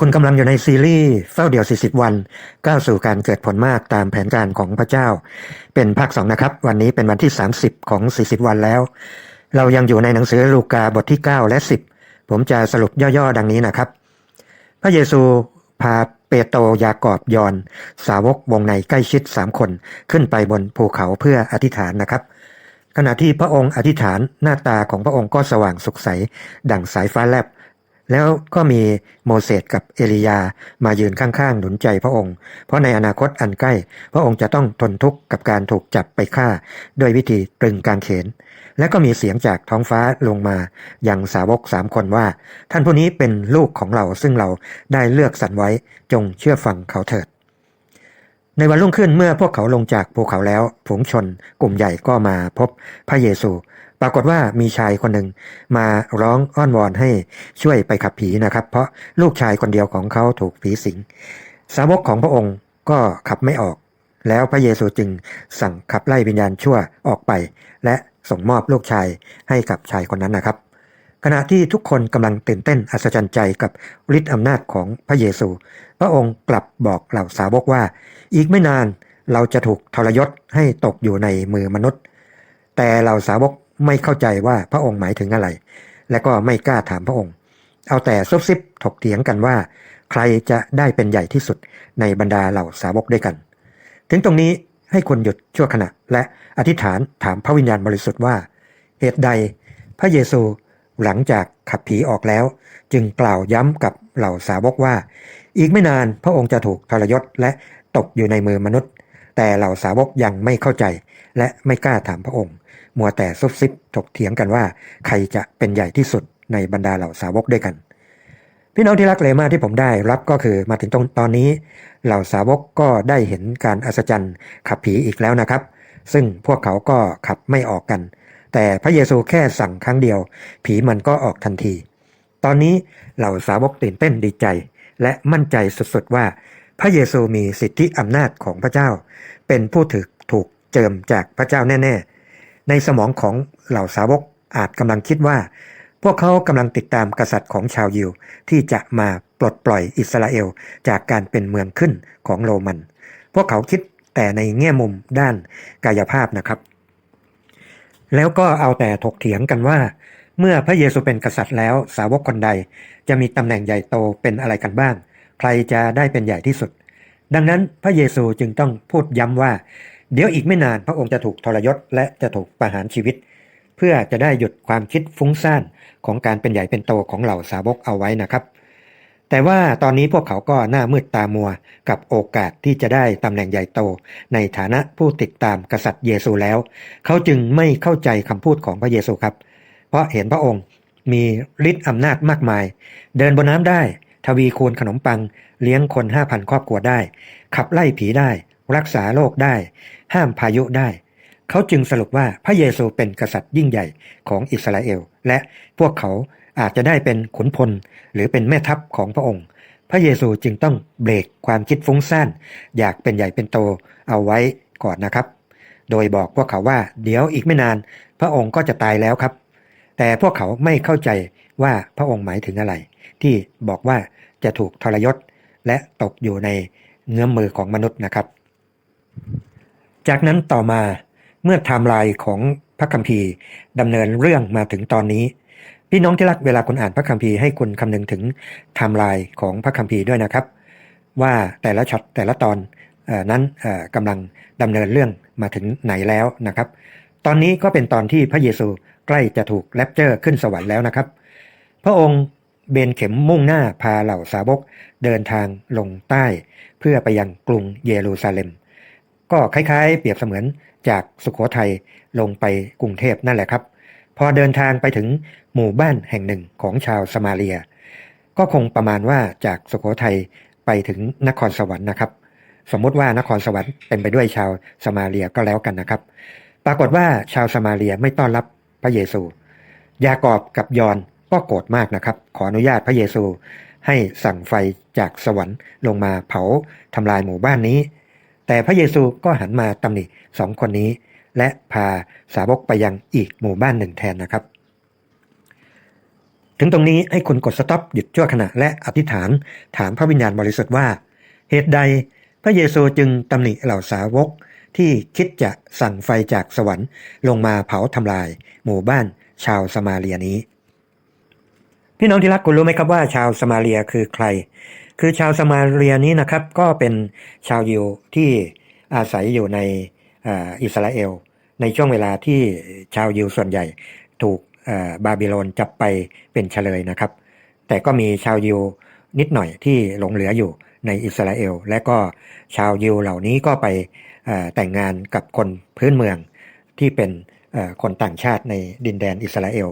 คุณกำลังอยู่ในซีรีส์เฝ้าเดี่ยว 40 วัน ก้าวสู่การเกิดผลมากตามแผนการของพระเจ้า เป็นภาค2นะครับ วันนี้เป็นวันที่ 30 ของ 40 วันแล้ว เรายังอยู่ในหนังสือลูกาบทที่ 9 และ 10 ผมจะสรุปย่อๆ ดังนี้นะครับ พระเยซูพาเปโตรยากอบยอน สาวกวงในใกล้ชิด3คนขึ้นไปบนภูเขาเพื่ออธิษฐานนะครับ ขณะที่พระองค์อธิษฐานหน้าตาของพระองค์ก็สว่างสุขใสดั่งสายฟ้าแลบ แล้วก็มีโมเสสกับเอลียามายืนข้างๆ หนุนใจพระองค์ เพราะในอนาคตอันใกล้ พระองค์จะต้องทนทุกข์กับการถูกจับไปฆ่า ด้วยวิธีตรึงกางเขน และก็มีเสียงจากท้องฟ้าลงมาอย่างสาวกสามคนว่า ท่านผู้นี้เป็นลูกของเราซึ่งเราได้เลือกสรรไว้จงเชื่อฟังเขาเถิด ในวันรุ่งขึ้นเมื่อพวกเขาลงจากภูเขาแล้วฝูงชนกลุ่มใหญ่ก็มาพบพระเยซู ปรากฏว่ามีชายคนหนึ่งมาร้องอ้อนวอนให้ช่วยไปขับผีนะครับ เพราะลูกชายคนเดียวของเขาถูกผีสิง สาวกของพระองค์ก็ขับไม่ออก แล้วพระเยซูจึงสั่งขับไล่วิญญาณชั่วออกไป และส่งมอบลูกชายให้กับชายคนนั้นนะครับ ขณะที่ทุกคนกำลังตื่นเต้นอัศจรรย์ใจกับฤทธิ์อำนาจของพระเยซู พระองค์กลับบอกเหล่าสาวกว่า อีกไม่นานเราจะถูกทรยศให้ตกอยู่ในมือมนุษย์ แต่เหล่าสาวก ไม่เข้าใจว่าพระองค์หมายถึงอะไร และก็ไม่กล้าถามพระองค์ เอาแต่ซุบซิบถกเถียงกันว่า ใครจะได้เป็นใหญ่ที่สุดในบรรดาเหล่าสาวกด้วยกัน ถึงตรงนี้ให้คนหยุดชั่วขณะ และอธิษฐานถามพระวิญญาณบริสุทธิ์ว่า เหตุใดพระเยซูหลังจากขับผีออกแล้ว จึงกล่าวย้ำกับเหล่าสาวกว่า อีกไม่นานพระองค์จะถูกทรยศและตกอยู่ในมือมนุษย์ แต่เหล่าสาวกยังไม่เข้าใจ และไม่กล้าถามพระองค์ มัวแต่ซุบซิบถกเถียงกันว่า ใครจะเป็นใหญ่ที่สุดในบรรดาเหล่าสาวกด้วยกัน พี่น้องที่รักเลมาที่ผมได้รับก็คือมาถึงตรงตอนนี้ เหล่าสาวกก็ได้เห็นการอัศจรรย์ขับผีอีกแล้วนะครับ ซึ่งพวกเขาก็ขับไม่ออกกัน แต่พระเยซูแค่สั่งครั้งเดียว ผีมันก็ออกทันที ตอนนี้เหล่าสาวกตื่นเต้นดีใจ และมั่นใจสุดๆว่า พระเยซูมีสิทธิอำนาจของพระเจ้า เป็นผู้ถือถูกเจิมจากพระเจ้าแน่ ๆ ในสมองของเหล่าสาวกอาจกำลังคิดว่า พวกเขากำลังติดตามกษัตริย์ของชาวยิว ที่จะมาปลดปล่อยอิสราเอลจากการเป็นเมืองขึ้นของโรมัน พวกเขาคิดแต่ในแง่มุมด้านกายภาพนะครับ แล้วก็เอาแต่ถกเถียงกันว่า เมื่อพระเยซูเป็นกษัตริย์แล้วสาวกคนใด จะมีตำแหน่งใหญ่โตเป็นอะไรกันบ้าง ใครจะได้เป็นใหญ่ที่สุด ดังนั้นพระเยซูจึงต้องพูดย้ำว่า เดี๋ยวอีกไม่นานพระองค์จะถูกทรยศและจะถูกประหารชีวิต เพื่อจะได้หยุดความคิดฟุ้งซ่านของการเป็นใหญ่เป็นโตของเหล่าสาวกเอาไว้นะครับ แต่ว่าตอนนี้พวกเขาก็หน้ามืดตามัวกับโอกาสที่จะได้ตำแหน่งใหญ่โต ในฐานะผู้ติดตามกษัตริย์เยซูแล้ว เขาจึงไม่เข้าใจคำพูดของพระเยซูครับ เพราะเห็นพระองค์มีฤทธิ์อำนาจมากมาย เดินบนน้ำได้ ทวีคูณขนมปัง เลี้ยงคนห้าพันครอบครัวได้ ขับไล่ผีได้ รักษาโรคได้ ห้ามพายุได้ เขาจึงสรุปว่าพระเยซูเป็นกษัตริย์ยิ่งใหญ่ของอิสราเอล และพวกเขาอาจจะได้เป็นขุนพลหรือเป็นแม่ทัพของพระองค์ พระเยซูจึงต้องเบรกความคิดฟุ้งซ่าน อยากเป็นใหญ่เป็นโตเอาไว้ก่อนนะครับ โดยบอกพวกเขาว่าเดี๋ยวอีกไม่นาน พระองค์ก็จะตายแล้วครับ แต่พวกเขาไม่เข้าใจว่าพระองค์หมายถึงอะไร ที่บอกว่าจะถูกทรยศและตกอยู่ในเงื้อมมือของมนุษย์นะครับ จากนั้นต่อมาเมื่อไทม์ไลน์ของพระคัมภีร์ดำเนินเรื่องมาถึงตอนนี้ พี่น้องที่รักเวลาคุณอ่านพระคัมภีร์ให้คุณคำนึงถึงไทม์ไลน์ของพระคัมภีร์ด้วยนะครับ ว่าแต่ละช็อตแต่ละตอนอนั้นกำลังดำเนินเรื่องมาถึงไหนแล้วนะครับ ตอนนี้ก็เป็นตอนที่พระเยซูใกล้จะถูกแรปเจอร์ขึ้นสวรรค์แล้วนะครับ พระองค์เบนเข็มมุ่งหน้าพาเหล่าสาวกเดินทางลงใต้ เพื่อไปยังกรุงเยรูซาเล็ม ก็คล้ายๆ เปรียบเสมือนจากสุขโขทัยลงไปกรุงเทพนั่นแหละครับ พอเดินทางไปถึงหมู่บ้านแห่งหนึ่งของชาวสมาเลีย ก็คงประมาณว่าจากสุขโขทัยไปถึงนครสวรรค์นะครับ สมมติว่านครสวรรค์เป็นไปด้วยชาวสมาเลียก็แล้วกันนะครับ ปรากฏว่าชาวสมาเลียไม่ต้อนรับพระเยซู ยากอบกับยอนก็โกรธมากนะครับ ขออนุญาตพระเยซูให้สั่งไฟจากสวรรค์ลงมาเผาทำลายหมู่บ้านนี้ แต่พระเยซูก็หันมาตำหนิสองคนนี้ และพาสาวกไปยังอีกหมู่บ้านหนึ่งแทนนะครับ ถึงตรงนี้ให้คุณกดสต็อปหยุดชั่วขณะและอธิษฐานถามพระวิญญาณบริสุทธิ์ว่า เหตุใดพระเยซูจึงตำหนิเหล่าสาวกที่คิดจะสั่งไฟจากสวรรค์ลงมาเผาทำลาย หมู่บ้านชาวสมาเลียนี้ พี่น้องที่รักคุณรู้ไหมครับว่าชาวสมาเลียคือใคร คือชาวสมาเลียนี้นะครับก็เป็นชาวยิวที่อาศัยอยู่ในอิสราเอล ในช่วงเวลาที่ชาวยิวส่วนใหญ่ถูกบาบิโลนจับไปเป็นเฉลยนะครับ แต่ก็มีชาวยิวนิดหน่อยที่หลงเหลืออยู่ในอิสราเอล และก็ชาวยิวเหล่านี้ก็ไปแต่งงานกับคนพื้นเมืองที่เป็นคนต่างชาติในดินแดนอิสราเอล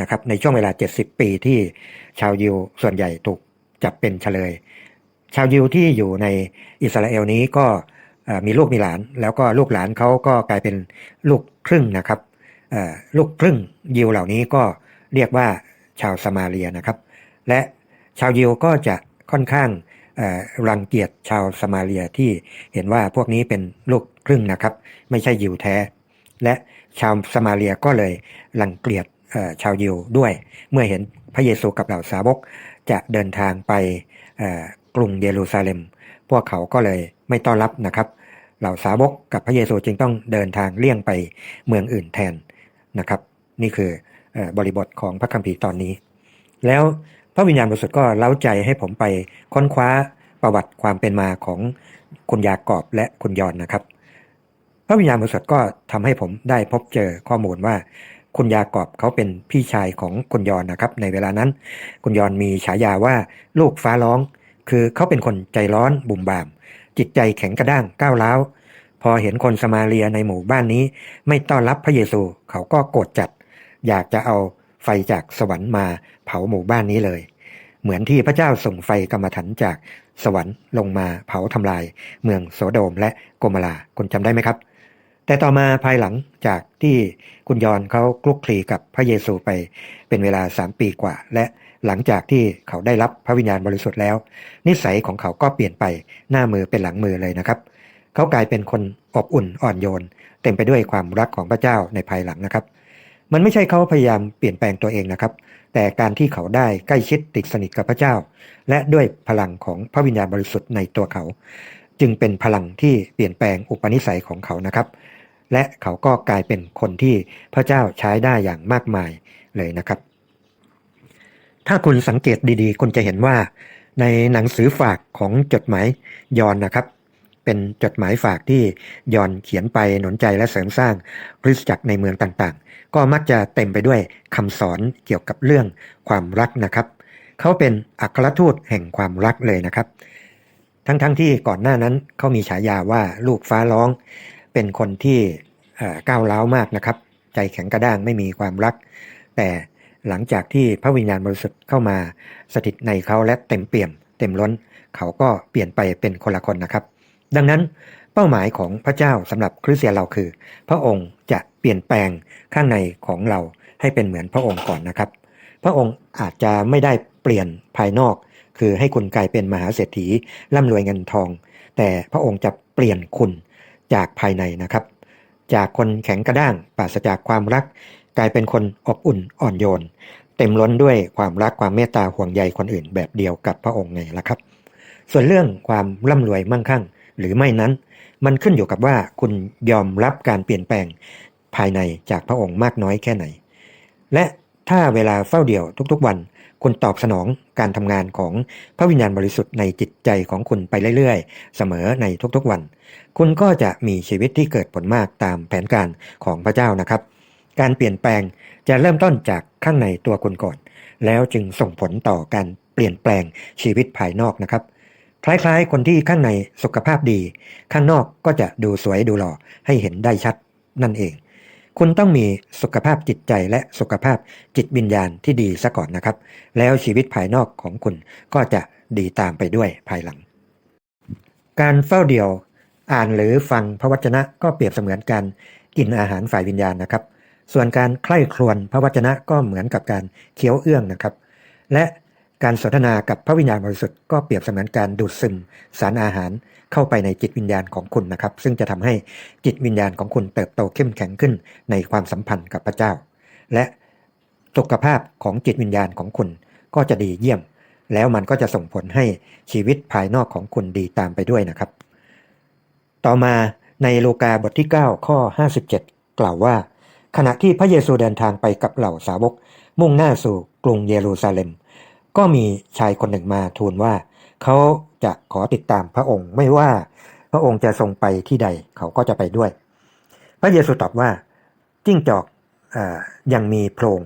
นะครับในช่วงเวลา 70 ปีที่ชาวยิวส่วนใหญ่ถูก จับเป็นเฉลย ชาวยิวที่อยู่ในอิสราเอลนี้ก็มีลูกมีหลาน แล้วก็ลูกหลานเขาก็กลายเป็นลูกครึ่งนะครับลูกครึ่งยิวเหล่านี้ก็เรียกว่าชาวสมาเลียนะครับ และชาวยิวก็จะค่อนข้างรังเกียจชาวสมาเลียที่เห็นว่าพวกนี้เป็นลูกครึ่งนะครับ ไม่ใช่ยิวแท้ และชาวสมาเลียก็เลยรังเกียจชาวยิวด้วย เมื่อเห็นพระเยซูกับเหล่าสาวก จะเดินทางไปกรุงเยรูซาเล็ม พวกเขาก็เลยไม่ต้อนรับนะครับ เหล่าสาวกกับพระเยซูจึงต้องเดินทางเลี่ยงไปเมืองอื่นแทนนะครับ นี่คืออบริบทของพระคัมภีร์ตอนนี้ แล้วพระวิญญาณบริสุทธิ์ก็เล้าใจให้ผมไปค้นคว้าประวัติความเป็นมาของคุณยากอบและคุณยอนนะครับ พระวิญญาณบริสุทธิ์ก็ทำให้ผมได้พบเจอข้อมูลว่า คุณยากอบเขาเป็นพี่ชายของคุณยอนนะครับ ในเวลานั้น คุณยอนมีฉายาว่าลูกฟ้าร้อง คือเขาเป็นคนใจร้อนบุ่มบาม จิตใจแข็งกระด้างก้าวร้าวพอเห็นคนสมาเลียในหมู่บ้านนี้ ไม่ต้อนรับพระเยซูเขาก็โกรธจัด อยากจะเอาไฟจากสวรรค์มาเผาหมู่บ้านนี้เลย เหมือนที่พระเจ้าส่งไฟกรรมฐานจากสวรรค์ลงมาเผาทำลาย เมืองโสโดมและโกมราคุณจำได้ไหมครับ แต่ต่อมาภายหลังจากที่คุณยอนเขาคลุกคลีกับพระเยซูไปเป็นเวลาสามปีกว่า และหลังจากที่เขาได้รับพระวิญญาณบริสุทธิ์แล้ว นิสัยของเขาก็เปลี่ยนไปหน้ามือเป็นหลังมือเลยนะครับ เขากลายเป็นคนอบอุ่นอ่อนโยน เต็มไปด้วยความรักของพระเจ้าในภายหลังนะครับ มันไม่ใช่เขาพยายามเปลี่ยนแปลงตัวเองนะครับ แต่การที่เขาได้ใกล้ชิดติดสนิทกับพระเจ้า และด้วยพลังของพระวิญญาณบริสุทธิ์ในตัวเขา จึงเป็นพลังที่เปลี่ยนแปลงอุปนิสัยของเขานะครับ และเขาก็กลายเป็นคนที่พระเจ้าใช้ได้อย่างมากมายเลยนะครับ ถ้าคุณสังเกตดีๆ คุณจะเห็นว่าในหนังสือฝากของจดหมายยอนนะครับ เป็นจดหมายฝากที่ยอนเขียนไปหนุนใจและเสริมสร้างคริสตจักรในเมืองต่างๆ ก็มักจะเต็มไปด้วยคำสอนเกี่ยวกับเรื่องความรักนะครับ เขาเป็นอัครทูตแห่งความรักเลยนะครับ ทั้งๆทที่ก่อนหน้านั้นเขามีฉายาว่าลูกฟ้าร้อง เป็นคนที่ก้าวร้าวมากนะครับ ใจแข็งกระด้างไม่มีความรัก แต่หลังจากที่พระวิญญาณบริสุทธิ์เข้ามาสถิตในเขาและเต็มเปี่ยม เต็มล้น เขาก็เปลี่ยนไปเป็นคนละคนนะครับ ดังนั้นเป้าหมายของพระเจ้าสำหรับคริสเตียนเราคือ พระองค์จะเปลี่ยนแปลงข้างในของเราให้เป็นเหมือนพระองค์ก่อนนะครับ พระองค์อาจจะไม่ได้เปลี่ยนภายนอก คือให้คุณกลายเป็นมหาเศรษฐีร่ำรวยเงินทอง แต่พระองค์จะเปลี่ยนคุณ จากภายในนะครับ จากคนแข็งกระด้างปราศจากความรัก กลายเป็นคนอบอุ่นอ่อนโยน เต็มล้นด้วยความรักความเมตตาห่วงใยคนอื่นแบบเดียวกับพระองค์ไงล่ะครับ ส่วนเรื่องความร่ำรวยมั่งคั่ง หรือไม่นั้น มันขึ้นอยู่กับว่าคุณยอมรับการเปลี่ยนแปลงภายในจากพระองค์มากน้อยแค่ไหน และถ้าเวลาเฝ้าเดี่ยวทุกๆวัน คุณตอบสนองการทำงานของพระวิญญาณบริสุทธิ์ในจิตใจของคุณไปเรื่อยๆ เสมอในทุกๆวัน คุณก็จะมีชีวิตที่เกิดผลมากตามแผนการของพระเจ้านะครับ การเปลี่ยนแปลงจะเริ่มต้นจากข้างในตัวคุณก่อน แล้วจึงส่งผลต่อการเปลี่ยนแปลงชีวิตภายนอกนะครับ คล้ายๆ คนที่ข้างในสุขภาพดี ข้างนอกก็จะดูสวยดูหล่อให้เห็นได้ชัดนั่นเอง คุณต้องมีสุขภาพจิตใจและสุขภาพจิตวิญญาณที่ดีซะก่อนนะครับ แล้วชีวิตภายนอกของคุณก็จะดีตามไปด้วยภายหลัง การเฝ้าเดี่ยว อ่านหรือฟังพระวจนะก็เปรียบเสมือนการกินอาหารฝ่ายวิญญาณนะครับ ส่วนการใคร่ครวญพระวจนะก็เหมือนกับการเคี้ยวเอื้องนะครับ และการสนทนากับพระวิญญาณบริสุทธิ์ก็เปรียบเสมือนการดูดซึมสารอาหาร เข้าไปในจิตวิญญาณของคุณนะครับ ซึ่งจะทำให้จิตวิญญาณของคุณเติบโตเข้มแข็งขึ้นในความสัมพันธ์กับพระเจ้า และสุขภาพของจิตวิญญาณของคุณก็จะดีเยี่ยม แล้วมันก็จะส่งผลให้ชีวิตภายนอกของคุณดีตามไปด้วยนะครับ ต่อมาในโลกาบทที่ 9 ข้อ 57 กล่าวว่า ขณะที่พระเยซูเดินทางไปกับเหล่าสาวก มุ่งหน้าสู่กรุงเยรูซาเล็ม ก็มีชายคนหนึ่งมาทูลว่า เขาจะขอติดตามพระองค์ไม่ว่าพระองค์จะทรงไปที่ใดเขาก็จะไปด้วย พระเยซูตอบว่าจิ้งจอกอยังมีโพรง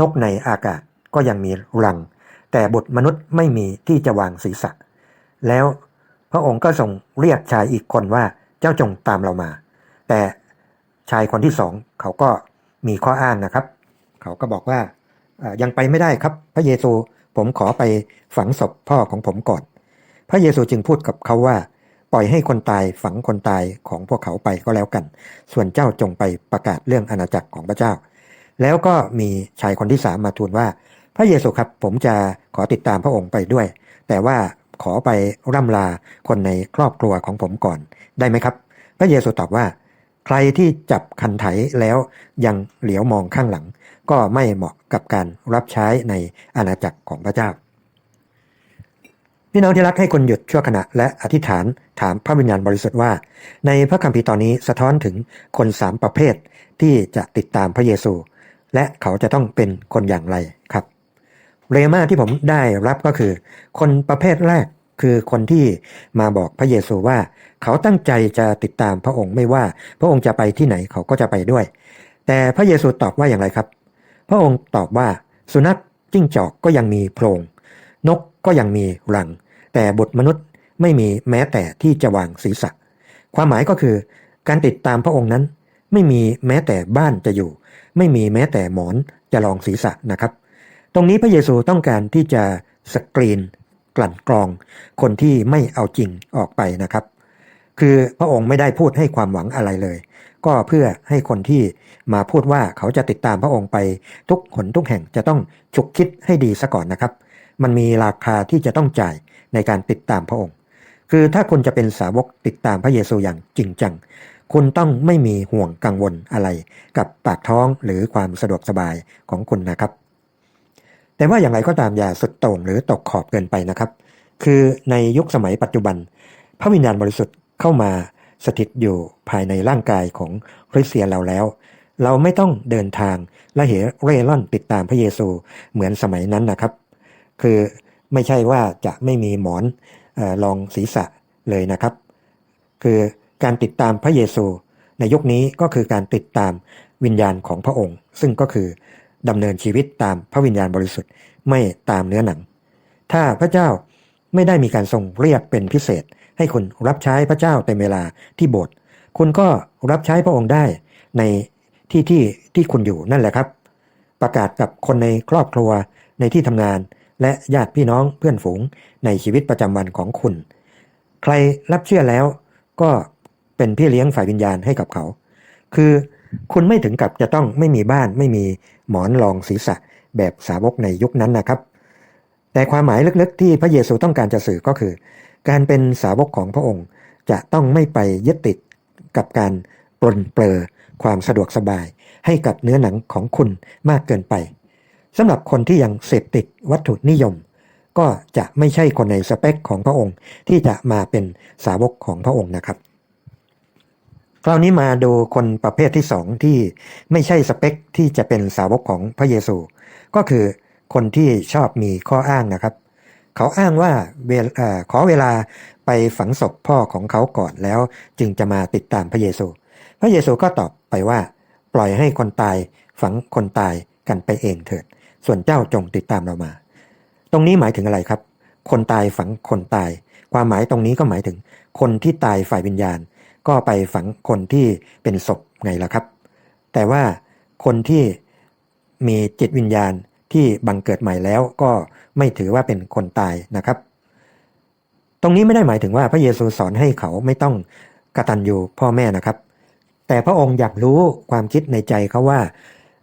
นกในอากาศก็ยังมีรัง แต่บุตรมนุษย์ไม่มีที่จะวางศีรษะ แล้วพระองค์ก็ทรงเรียกชายอีกคนว่าเจ้าจงตามเรามา แต่ชายคนที่สองเขาก็มีข้ออ้างนะครับ เขาก็บอกว่ายังไปไม่ได้ครับ พระเยซูผมขอไปฝังศพพ่อของผมก่อน พระเยซูจึงพูดกับเขาว่า ปล่อยให้คนตายฝังคนตายของพวกเขาไปก็แล้วกัน ส่วนเจ้าจงไปประกาศเรื่องอาณาจักรของพระเจ้า แล้วก็มีชายคนที่สามมาทูลว่า พระเยซูครับผมจะขอติดตามพระองค์ไปด้วย แต่ว่าขอไปร่ำลาคนในครอบครัวของผมก่อนได้ไหมครับ พระเยซูตอบว่า ใครที่จับคันไถแล้วยังเหลียวมองข้างหลัง ก็ไม่เหมาะกับการรับใช้ในอาณาจักรของพระเจ้า พี่น้องที่รักให้คนหยุดชั่วขณะและอธิษฐานถามพระวิญญาณบริสุทธิ์ว่า ในพระคัมภีร์ตอนนี้สะท้อนถึงคนสามประเภทที่จะติดตามพระเยซู และเขาจะต้องเป็นคนอย่างไรครับ เรมาที่ผมได้รับก็คือ คนประเภทแรกคือคนที่มาบอกพระเยซูว่า เขาตั้งใจจะติดตามพระองค์ไม่ว่า พระองค์จะไปที่ไหนเขาก็จะไปด้วย แต่พระเยซูตอบว่าอย่างไรครับ พระองค์ตอบว่าสุนัขจิ้งจอกก็ยังมีโพรงนกก็ยังมีรัง แต่บุตรมนุษย์ไม่มีแม้แต่ที่จะวางศีรษะ ความหมายก็คือ การติดตามพระองค์นั้น ไม่มีแม้แต่บ้านจะอยู่ ไม่มีแม้แต่หมอนจะรองศีรษะนะครับ ตรงนี้พระเยซูต้องการที่จะสกรีน กลั่นกรอง คนที่ไม่เอาจริงออกไปนะครับ คือพระองค์ไม่ได้พูดให้ความหวังอะไรเลย ก็เพื่อให้คนที่มาพูดว่าเขาจะติดตามพระองค์ไปทุกหนทุกแห่งจะต้องฉุกคิดให้ดีซะก่อนนะครับ มันมีราคาที่จะต้องจ่าย ในการติดตามพระองค์ คือถ้าคุณจะเป็นสาวกติดตามพระเยซูอย่างจริงจัง คุณต้องไม่มีห่วงกังวลอะไรกับปากท้องหรือความสะดวกสบายของคุณนะครับ แต่ว่าอย่างไรก็ตามอย่าสุดโต่งหรือตกขอบเกินไปนะครับ คือในยุคสมัยปัจจุบัน พระวิญญาณบริสุทธิ์เข้ามาสถิตอยู่ภายในร่างกายของคริสเตียนเราแล้ว เราไม่ต้องเดินทางและเหเร่ร่อนติดตามพระเยซูเหมือนสมัยนั้นนะครับ คือ ไม่ใช่ว่าจะไม่มีหมอนเออรองศีรษะเลยนะครับ คือการติดตามพระเยซูในยุคนี้ก็คือการติดตามวิญญาณของพระองค์ ซึ่งก็คือดำเนินชีวิตตามพระวิญญาณบริสุทธิ์ไม่ตามเนื้อหนัง ถ้าพระเจ้าไม่ได้มีการทรงเรียกเป็นพิเศษ ให้คุณรับใช้พระเจ้าเต็มเวลาที่โบสถ์คุณก็รับใช้พระองค์ได้ในที่ที่ที่คุณอยู่นั่นแหละครับ ประกาศกับคนในครอบครัวในที่ทำงาน และญาติพี่น้องเพื่อนฝูงในชีวิตประจำวันของคุณ ใครรับเชื่อแล้วก็เป็นพี่เลี้ยงฝ่ายวิญญาณให้กับเขา คือคุณไม่ถึงกับจะต้องไม่มีบ้านไม่มีหมอนรองศีรษะแบบสาวกในยุคนั้นนะครับ แต่ความหมายลึกๆ ที่พระเยซูต้องการจะสื่อก็คือ การเป็นสาวกของพระองค์จะต้องไม่ไปยึดติดกับการปลนเปลือความสะดวกสบายให้กับเนื้อหนังของคุณมากเกินไป สำหรับคนที่ยังเสพติดวัตถุนิยม ก็จะไม่ใช่คนในสเปคของพระองค์ ที่จะมาเป็นสาวกของพระองค์นะครับ คราวนี้มาดูคนประเภทที่สองที่ไม่ใช่สเปคที่จะเป็นสาวกของพระเยซู ก็คือคนที่ชอบมีข้ออ้างนะครับ เขาอ้างว่าเวลขอเวลาไปฝังศพพ่อของเขาก่อนแล้ว จึงจะมาติดตามพระเยซู พระเยซูก็ตอบไปว่า ปล่อยให้คนตายฝังคนตายกันไปเองเถิด ส่วนเจ้าจงติดตามเรามา ตรงนี้หมายถึงอะไรครับ คนตายฝังคนตาย ความหมายตรงนี้ก็หมายถึง คนที่ตายฝ่ายวิญญาณ ก็ไปฝังคนที่เป็นศพไงล่ะครับ แต่ว่าคนที่มีจิตวิญญาณที่บังเกิดใหม่แล้วก็ไม่ถือว่าเป็นคนตายนะครับ ตรงนี้ไม่ได้หมายถึงว่าพระเยซูสอนให้เขาไม่ต้องกตัญญูพ่อแม่นะครับ แต่พระองค์อยากรู้ความคิดในใจเขาว่า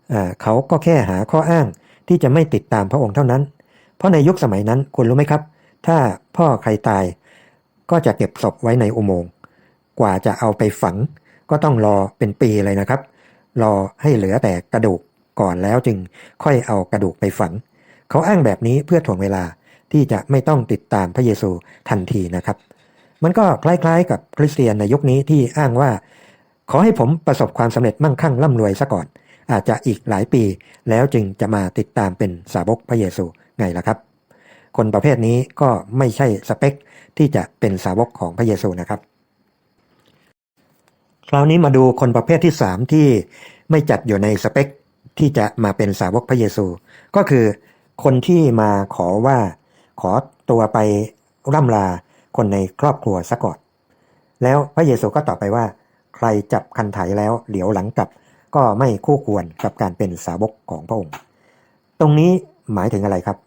เอ่อเขาก็แค่หาข้ออ้าง ที่จะไม่ติดตามพระองค์เท่านั้น เพราะในยุคสมัยนั้นคุณรู้ไหมครับ ถ้าพ่อใครตาย ก็จะเก็บศพไว้ในอุโมงค์กว่าจะเอาไปฝัง ก็ต้องรอเป็นปีเลยนะครับ รอให้เหลือแต่กระดูกก่อนแล้วจึงค่อยเอากระดูกไปฝัง เขาอ้างแบบนี้เพื่อถ่วงเวลาที่จะไม่ต้องติดตามพระเยซูทันทีนะครับ มันก็คล้ายๆ กับคริสเตียนในยุคนี้ที่อ้างว่า ขอให้ผมประสบความสำเร็จมั่งคั่งร่ำรวยซะก่อน อาจจะอีกหลายปี แล้วจึงจะมาติดตามเป็นสาวกพระเยซูไงล่ะครับ คนประเภทนี้ก็ไม่ใช่สเปคที่จะเป็นสาวกของพระเยซูนะครับ คราวนี้มาดูคนประเภทที่สามที่ไม่จัดอยู่ในสเปคที่จะมาเป็นสาวกพระเยซู ก็คือคนที่มาขอว่าขอตัวไปร่ำลาคนในครอบครัวซะก่อน แล้วพระเยซูก็ตอบไปว่า ใครจับคันไถแล้วเหลียวหลังกลับ ก็ไม่คู่ควรกับการเป็นสาวกของพระองค์ ตรงนี้หมายถึงอะไรครับ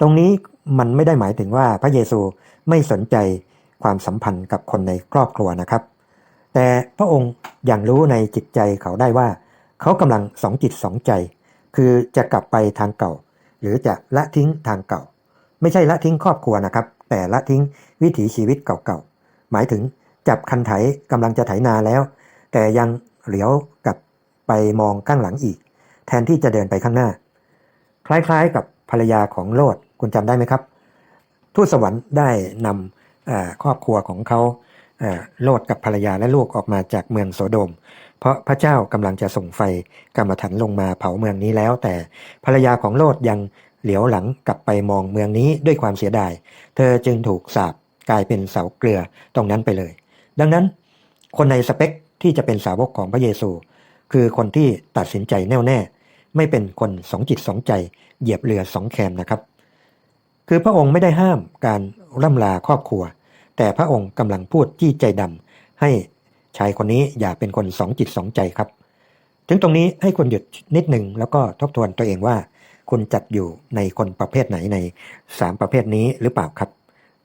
ตรงนี้มันไม่ได้หมายถึงว่าพระเยซูไม่สนใจความสัมพันธ์กับคนในครอบครัวนะครับ แต่พระองค์อย่างรู้ในจิตใจเขาได้ว่า เขากำลังสองจิตสองใจ คือจะกลับไปทางเก่า หรือจะละทิ้งทางเก่า ไม่ใช่ละทิ้งครอบครัวนะครับ แต่ละทิ้งวิถีชีวิตเก่าๆหมายถึงจับคันไถกำลังจะไถนาแล้ว แต่ยัง เหลียวกลับไปมองข้างหลังอีก แทนที่จะเดินไปข้างหน้า คล้ายๆกับภรรยาของโลดคุณจำได้ไหมครับ ทูตสวรรค์ได้นำครอบครัวของเขาโลดกับภรรยาและลูกออกมาจากเมืองโสโดม เพราะพระเจ้ากำลังจะส่งไฟกรรมฐานลงมาเผาเมืองนี้แล้ว แต่ภรรยาของโลดยังเหลียวหลังกลับไปมองเมืองนี้ด้วยความเสียดาย เธอจึงถูกสาปกลายเป็นเสาเกลือตรงนั้นไปเลย ดังนั้น คนในสเปค ที่จะเป็นสาวกของพระเยซู คือคนที่ตัดสินใจแน่วแน่ ไม่เป็นคนสองจิตสองใจ เหยียบเรือสองแคมนะครับ คือพระองค์ไม่ได้ห้ามการร่ำลาครอบครัว แต่พระองค์กำลังพูดจี้ใจดำให้ชายคนนี้อย่าเป็นคนสองจิตสองใจครับ ถึงตรงนี้ให้คุณหยุดนิดหนึ่งแล้วก็ทบทวนตัวเองว่า คุณจัดอยู่ในคนประเภทไหนในสามประเภทนี้หรือเปล่าครับ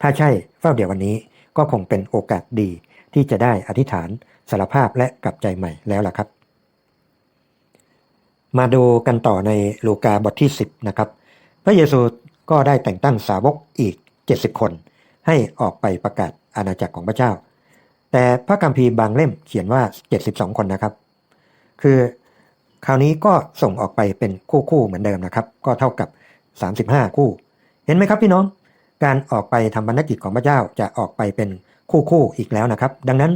ถ้าใช่เฝ้าเดี๋ยววันนี้ก็คงเป็นโอกาสดี ที่จะได้อธิษฐานสารภาพและกลับใจใหม่แล้วล่ะครับ มาดูกันต่อในลูกาบทที่ 10 นะครับ พระเยซูก็ได้แต่งตั้งสาวกอีก 70 คน ให้ออกไปประกาศอาณาจักรของพระเจ้า แต่พระคัมภีร์บางเล่มเขียนว่า 72 คนนะครับ คือคราวนี้ก็ส่งออกไปเป็นคู่คู่ๆเหมือนเดิมนะครับ ก็เท่ากับ 35 คู่ เห็นไหมครับพี่น้อง การออกไปทำบรรณกิจของพระเจ้าจะออกไปเป็น คู่คู่อีกแล้วนะครับ ดังนั้น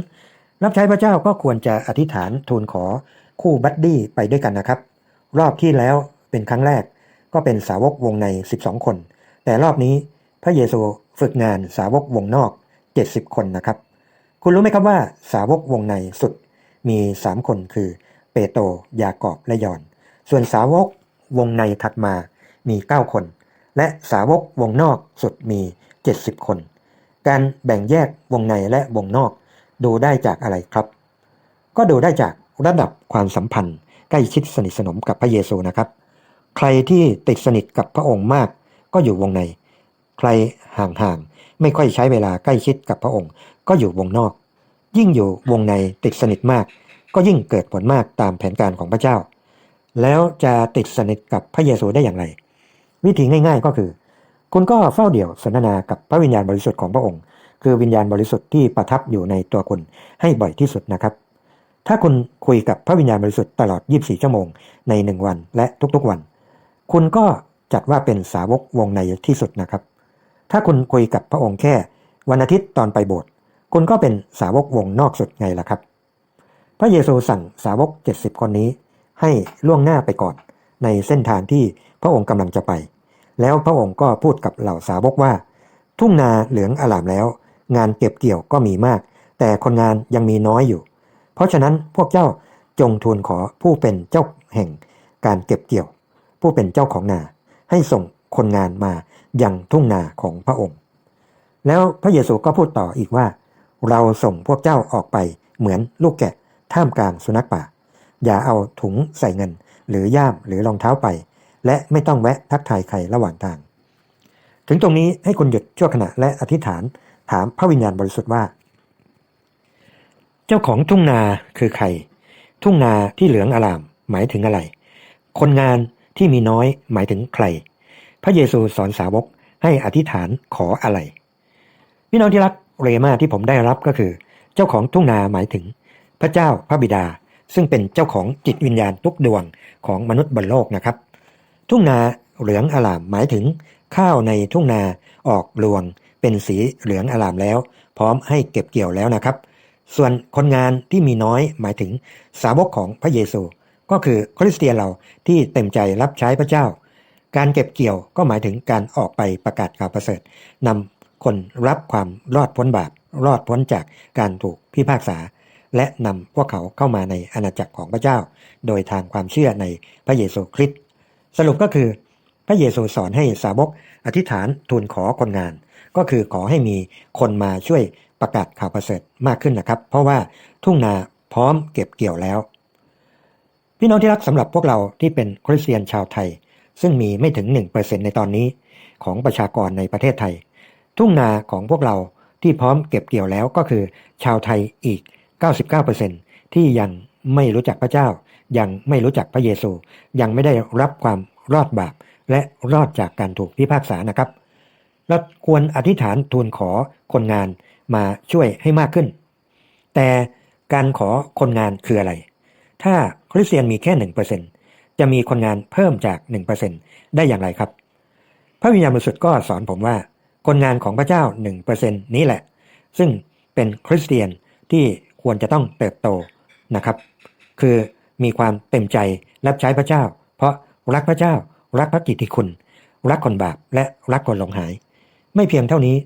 รับใช้พระเจ้าก็ควรจะอธิษฐานทูลขอคู่บัดดี้ไปด้วยกันนะครับ รอบที่แล้วเป็นครั้งแรกก็เป็นสาวกวงใน 12 คน แต่รอบนี้พระเยซูฝึกงานสาวกวงนอก 70 คนนะครับ คุณรู้ไหมครับว่าสาวกวงในสุดมี 3 คนคือเปโตรยากอบและยอน ส่วนสาวกวงในถัดมามี 9 คน และสาวกวงนอกสุดมี 70 คน การแบ่งแยกวงในและวงนอก ดูได้จากอะไรครับ ก็ดูได้จากระดับความสัมพันธ์ ใกล้ชิดสนิทสนมกับพระเยซูนะครับ ใครที่ติดสนิทกับพระองค์มาก ก็อยู่วงใน ใครห่างๆไม่ค่อยใช้เวลาใกล้ชิดกับพระองค์ ก็อยู่วงนอก ยิ่งอยู่วงในติดสนิทมาก ก็ยิ่งเกิดผลมากตามแผนการของพระเจ้า แล้วจะติดสนิทกับพระเยซูได้อย่างไร วิธีง่าย ๆก็คือ คุณก็เฝ้าเดี่ยวสนทนากับพระวิญญาณบริสุทธิ์ของพระองค์ คือวิญญาณบริสุทธิ์ที่ประทับอยู่ในตัวคุณให้บ่อยที่สุดนะครับ ถ้าคุณคุยกับพระวิญญาณบริสุทธิ์ตลอด 24 ชั่วโมงใน 1 วันและทุกๆวัน คุณก็จัดว่าเป็นสาวกวงในที่สุดนะครับ ถ้าคุณคุยกับพระองค์แค่ วันอาทิตย์ตอนไปโบสถ์คุณก็เป็นสาวกวงนอกสุดไงล่ะครับ พระเยซูสั่งสาวก 70 คนนี้ ให้ล่วงหน้าไปก่อน ในเส้นทางที่พระองค์กำลังจะไป แล้วพระองค์ก็พูดกับเหล่าสาวกว่า ทุ่งนาเหลืองอลามแล้ว งานเก็บเกี่ยวก็มีมาก แต่คนงานยังมีน้อยอยู่ เพราะฉะนั้นพวกเจ้าจงทูลขอผู้เป็นเจ้าแห่งการเก็บเกี่ยว ผู้เป็นเจ้าของนา ให้ส่งคนงานมายังทุ่งนาของพระองค์ แล้วพระเยซูก็พูดต่ออีกว่า เราส่งพวกเจ้าออกไปเหมือนลูกแกะท่ามกลางสุนัขป่า อย่าเอาถุงใส่เงิน หรือย่ามหรือรองเท้าไป และไม่ต้องแวะทักทายใครระหว่างทาง ถึงตรงนี้ให้คุณหยุดชั่วขณะและอธิษฐานถามพระวิญญาณบริสุทธิ์ว่า เจ้าของทุ่งนาคือใคร ทุ่งนาที่เหลืองอลามหมายถึงอะไร คนงานที่มีน้อยหมายถึงใคร พระเยซูสอนสาวกให้อธิษฐานขออะไรพี่น้องที่รักเรมาที่ผมได้รับก็คือ เจ้าของทุ่งนาหมายถึง พระเจ้าพระบิดา ซึ่งเป็นเจ้าของจิตวิญญาณทุกดวงของมนุษย์บนโลกนะครับ ทุ่งนาเหลืองอลามหมายถึง ข้าวในทุ่งนาออกรวง เป็นสีเหลืองอลามแล้ว พร้อมให้เก็บเกี่ยวแล้วนะครับ ส่วนคนงานที่มีน้อยหมายถึงสาวกของพระเยซู ก็คือคริสเตียนเราที่เต็มใจรับใช้พระเจ้า การเก็บเกี่ยวก็หมายถึงการออกไปประกาศข่าวประเสริฐนำคนรับความรอดพ้นบาปรอดพ้นจากการถูกพิพากษา และนำพวกเขาเข้ามาในอาณาจักรของพระเจ้า โดยทางความเชื่อในพระเยซูคริสต์ สรุปก็คือพระเยซูสอนให้สาวกอธิษฐานทูลขอคนงาน ก็คือขอให้มีคนมาช่วยประกาศข่าวประเสริฐมากขึ้นนะครับ เพราะว่าทุ่งนาพร้อมเก็บเกี่ยวแล้ว พี่น้องที่รักสำหรับพวกเราที่เป็นคริสเตียนชาวไทย ซึ่งมีไม่ถึง 1%ในตอนนี้ของประชากรในประเทศไทย ทุ่งนาของพวกเราที่พร้อมเก็บเกี่ยวแล้วก็คือชาวไทยอีก 99%ที่ยังไม่รู้จักพระเจ้า ยังไม่รู้จักพระเยซู ยังไม่ได้รับความรอดบาป และรอดจากการถูกพิพากษานะครับ เราควรอธิษฐานทูลขอคนงานมาช่วยให้มากขึ้น แต่การขอคนงานคืออะไร ถ้าคริสเตียนมีแค่หนึ่งเปอร์เซ็นจะมีคนงานเพิ่มจากหนึ่งเปอร์เซ็นได้อย่างไรครับ พระวิญญาณบริสุทธิ์ก็สอนผมว่า คนงานของพระเจ้าหนึ่งเปอร์เซ็นนี้แหละ ซึ่งเป็นคริสเตียนที่ควรจะต้องเติบโตนะครับ คือ มีความเต็มใจรับใช้พระเจ้า เพราะรักพระเจ้า รักพระกิตติคุณ รักคนบาปและรักคนหลงหาย ไม่เพียงเท่านี้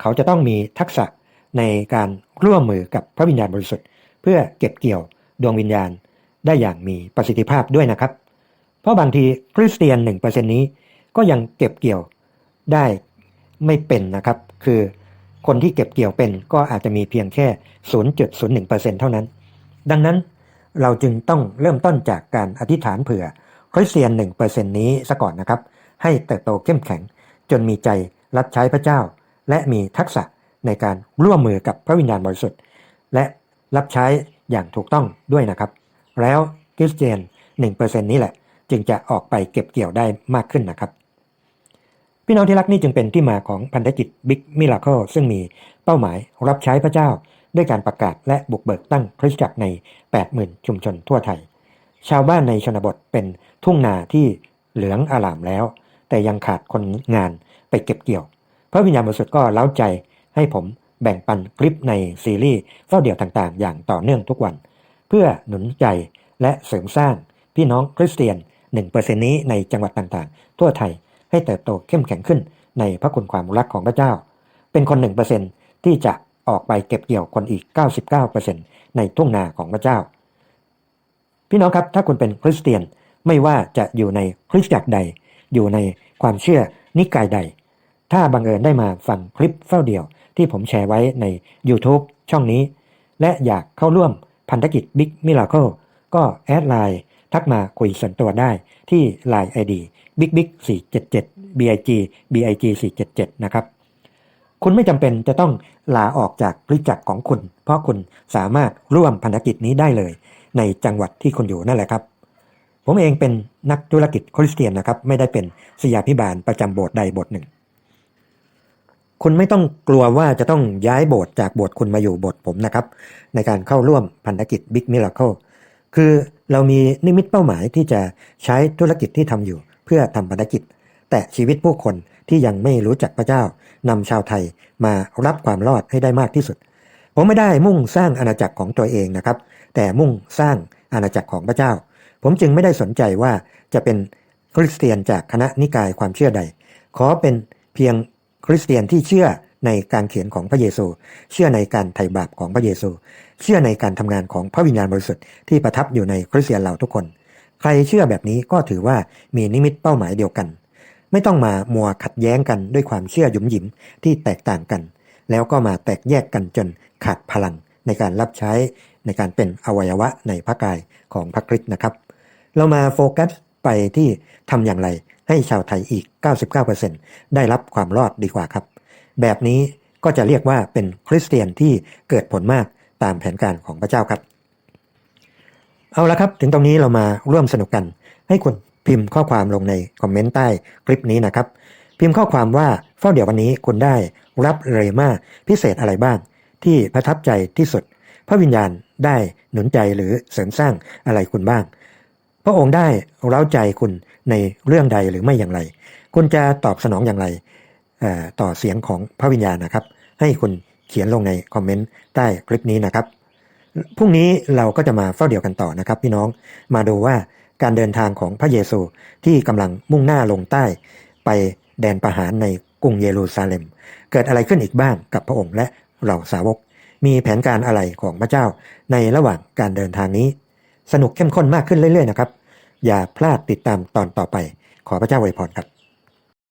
เขาจะต้องมีทักษะในการร่วมมือกับพระวิญญาณบริสุทธิ์ เพื่อเก็บเกี่ยวดวงวิญญาณได้อย่างมีประสิทธิภาพด้วยนะครับ เพราะบางทีคริสเตียนหนึ่งเปอร์เซ็นนี้ก็ยังเก็บเกี่ยวได้ไม่เป็นนะครับ คือคนที่เก็บเกี่ยวเป็นก็อาจจะมีเพียงแค่ 0.01%เท่านั้น ดังนั้น เราจึงต้องเริ่มต้นจากการอธิษฐานเผื่อคริสเตียน1%นี้ซะก่อนนะครับ ให้เติบโตเข้มแข็ง จนมีใจรับใช้พระเจ้า และมีทักษะในการร่วมมือกับพระวิญญาณบริสุทธิ์ และรับใช้อย่างถูกต้องด้วยนะครับ แล้วคริสเตียน1%นี้แหละ จึงจะออกไปเก็บเกี่ยวได้มากขึ้นนะครับ พี่น้องที่รักนี่จึงเป็นที่มาของพันธกิจ Big Miracle ซึ่งมีเป้าหมายรับใช้พระเจ้า ด้วยการประกาศและบุกเบิกตั้งคริสตจักรใน 80,000 ชุมชนทั่วไทย ชาวบ้านในชนบทเป็นทุ่งนาที่เหลืองอลามแล้ว แต่ยังขาดคนงานไปเก็บเกี่ยว พระวิญญาณบริสุทธิ์ก็เล้าใจให้ผมแบ่งปันคลิปในซีรีส์เฝ้าเดี่ยวต่างๆ อย่างต่อเนื่องทุกวัน เพื่อหนุนใจและเสริมสร้างพี่น้องคริสเตียน 1%นี้ในจังหวัดต่างๆ ทั่วไทยให้เติบโตเข้มแข็งขึ้นในพระคุณความรักของพระเจ้า เป็นคน 1%ที่จะ ออกไปเก็บเกี่ยวคนอีก 99%ในทุ่งนาของพระเจ้า พี่น้องครับถ้าคุณเป็นคริสเตียนไม่ว่าจะอยู่ในคริสตจักรใด อยู่ในความเชื่อนิกายใด ถ้าบังเอิญได้มาฟังคลิปเฝ้าเดี่ยวที่ผมแชร์ไว้ใน YouTube ช่องนี้ และอยากเข้าร่วมพันธกิจ Big Miracle ก็แอดไลน์ทักมาคุยส่วนตัวได้ที่ Line ID Big Big 477 BIG BIG 477 นะครับ คุณไม่จำเป็นจะต้องลาออกจากริจักรของคุณ เพราะคุณสามารถร่วมพันธกิจนี้ได้เลย ในจังหวัดที่คุณอยู่นั่นแหละครับ ผมเองเป็นนักธุรกิจคริสเตียนนะครับ ไม่ได้เป็นสยาพิบาลประจำโบสถ์ใดโบสถ์หนึ่ง คุณไม่ต้องกลัวว่าจะต้องย้ายโบสถ์จากโบสถ์คุณมาอยู่โบสถ์ผมนะครับ ในการเข้าร่วมพันธกิจ Big Miracle คือเรามีนิมิตเป้าหมายที่จะใช้ธุรกิจที่ทำอยู่ เพื่อทำพันธกิจ แต่ชีวิตผู้คนที่ยังไม่รู้จักพระเจ้านำชาวไทยมารับความรอดให้ได้มากที่สุด ผมไม่ได้มุ่งสร้างอาณาจักรของตัวเองนะครับ แต่มุ่งสร้างอาณาจักรของพระเจ้า ผมจึงไม่ได้สนใจว่าจะเป็นคริสเตียนจากคณะนิกายความเชื่อใด ขอเป็นเพียงคริสเตียนที่เชื่อในการเขียนของพระเยซู เชื่อในการไถ่บาปของพระเยซู เชื่อในการทำงานของพระวิญญาณบริสุทธิ์ที่ประทับอยู่ในคริสเตียนเราทุกคน ใครเชื่อแบบนี้ก็ถือว่ามีนิมิตเป้าหมายเดียวกัน ไม่ต้องมามัวขัดแย้งกันด้วยความเชื่อหยุมหยิมที่แตกต่างกัน แล้วก็มาแตกแยกกันจนขาดพลังในการรับใช้ในการเป็นอวัยวะในพระกายของพระคริสต์นะครับ เรามาโฟกัสไปที่ทำอย่างไรให้ชาวไทยอีก 99%ได้รับความรอดดีกว่าครับ แบบนี้ก็จะเรียกว่าเป็นคริสเตียนที่เกิดผลมากตามแผนการของพระเจ้าครับ เอาละครับ ถึงตรงนี้เรามาร่วมสนุกกัน ให้คุณ พิมพ์ข้อความลงในคอมเมนต์ใต้คลิปนี้นะครับ พิมพ์ข้อความว่าเฝ้าเดี๋ยววันนี้คุณได้รับเรมาพิเศษอะไรบ้าง ที่ประทับใจที่สุด พระวิญญาณได้หนุนใจหรือเสริมสร้างอะไรคุณบ้าง พระองค์ได้เร้าใจคุณในเรื่องใดหรือไม่อย่างไร คุณจะตอบสนองอย่างไรต่อเสียงของพระวิญญาณนะครับ ให้คุณเขียนลงในคอมเมนต์ใต้คลิปนี้นะครับพรุ่งนี้เราก็จะมาเฝ้าเดียวกันต่อนะครับพี่น้องมาดูว่า การเดินทางของพระเยซูที่กำลังมุ่งหน้าลงใต้ ไปแดนประหารในกรุงเยรูซาเล็ม เกิดอะไรขึ้นอีกบ้างกับพระองค์และเหล่าสาวก มีแผนการอะไรของพระเจ้าในระหว่างการเดินทางนี้ สนุกเข้มข้นมากขึ้นเรื่อยๆนะครับ อย่าพลาดติดตามตอนต่อไป ขอพระเจ้าอวยพรครับ